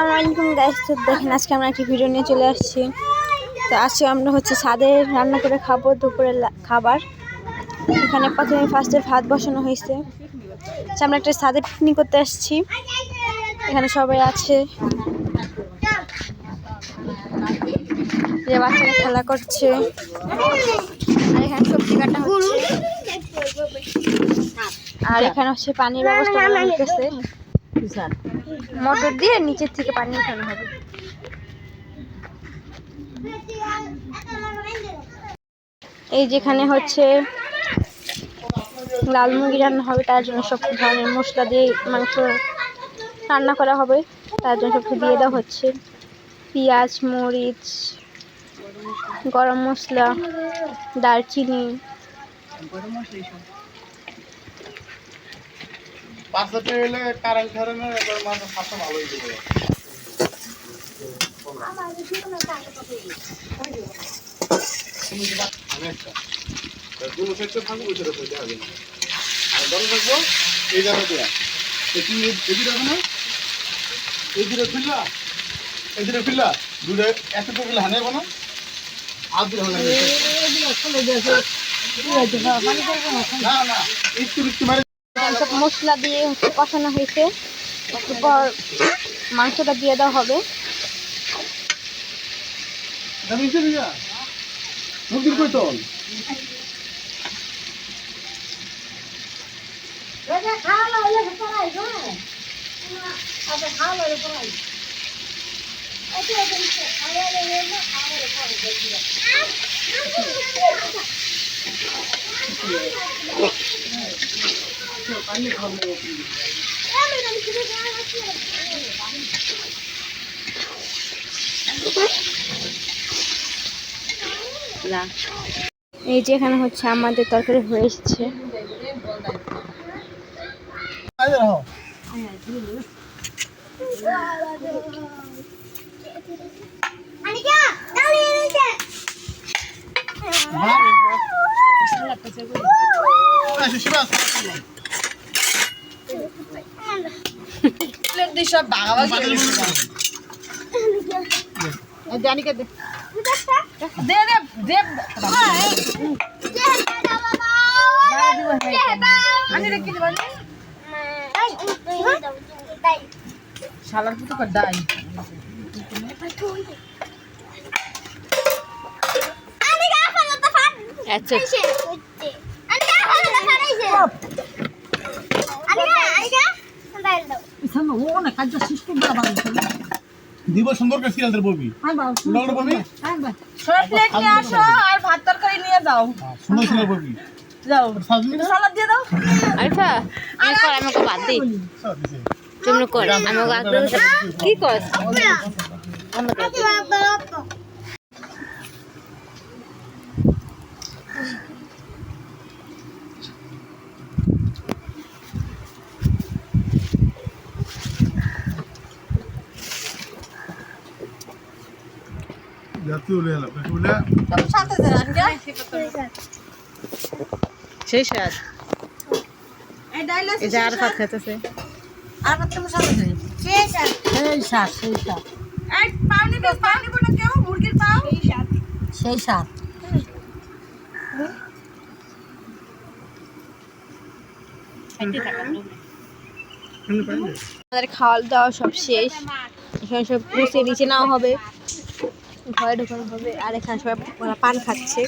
আসসালামু আলাইকুম গাইস তো দেখেন আজকে আমরা একটি ভিডিও নিয়ে চলে আসছি। তো আজকে আমরা হচ্ছে ছাদে রান্না করে খাব দুপুরের খাবার। এখানে প্রথমে ফার্স্টে ভাত বসানো হয়েছে। আচ্ছা, আমরা একটা ছাদে পিকনিক করতে আসছি। এখানে সবাই আছে। যে বাচ্চারা খেলা করছে। আর এখানে সবজি কাটা হচ্ছে। আর এখানে হচ্ছে পানির ব্যবস্থা মোটর দিয়ে নিচের থেকে পানি উঠানো হবে। এই যেখানে হচ্ছে লাল মুরগি রান্না হবে, তার জন্য সব ধরনের মশলা দিয়ে মাংস রান্না করা হবে। তার জন্য সব দিয়ে দেওয়া হচ্ছে পেঁয়াজ, মরিচ, গরম মশলা, দারচিনি। পাঁচশোটা হলে কারেন্ট ধরনের এবার মাত্র সাতশো ভালোই দেবে আর গরম থাকব এই জায়গা দেওয়া তুমি এদিকে রাখো না দুটো ফিরলা এই দুটো ফিরলা দুটো একশো টাকা ফিরলে হানে না আর দুটো হানে না না একটু একটু সব মশলা দিয়ে হচ্ছে কষানো হয়েছে। এরপর মাংসটা দিয়ে দেওয়া হবে। এই যে এখানে হচ্ছে আমাদের তরকারি হয়ে এসেছে। আরে আসো শিবাস সব ভাগাভাগি জানিকে দে। দে দে দিবা। শালার পুতো কর দাই আচ্ছা। দিব সুন্দর করে সিরিয়ালদের বলবি। উল্টা বলবি? সব প্লেট নিয়ে আসো? আর ভাত তরকারি নিয়ে যাও। সুন্দর সিরিয়াল বলবি। যাও। সালাদ দিয়ে দাও। আচ্ছা আমি কর আমাকে বাদ দিই তুমি কর আমাকে আগ্রহ কি কর জাতীয় সেই স্বাদ। এই ডাইল আছে এই যে আর ভাত খাইতেছে। আর ভাত তোমার সাথে দেন সেই স্বাদ। সেই স্বাদ এই পাও নিবে পাও নিব কেউ? মুরগির পাও? সেই স্বাদ। আমাদের খাওয়া দাওয়া সব শেষ। এখানে সব গুছিয়ে নিচে নেওয়া হবে। ঘরে ঢোকানো হবে আর এখানে সবাই ওরা পান খাচ্ছে।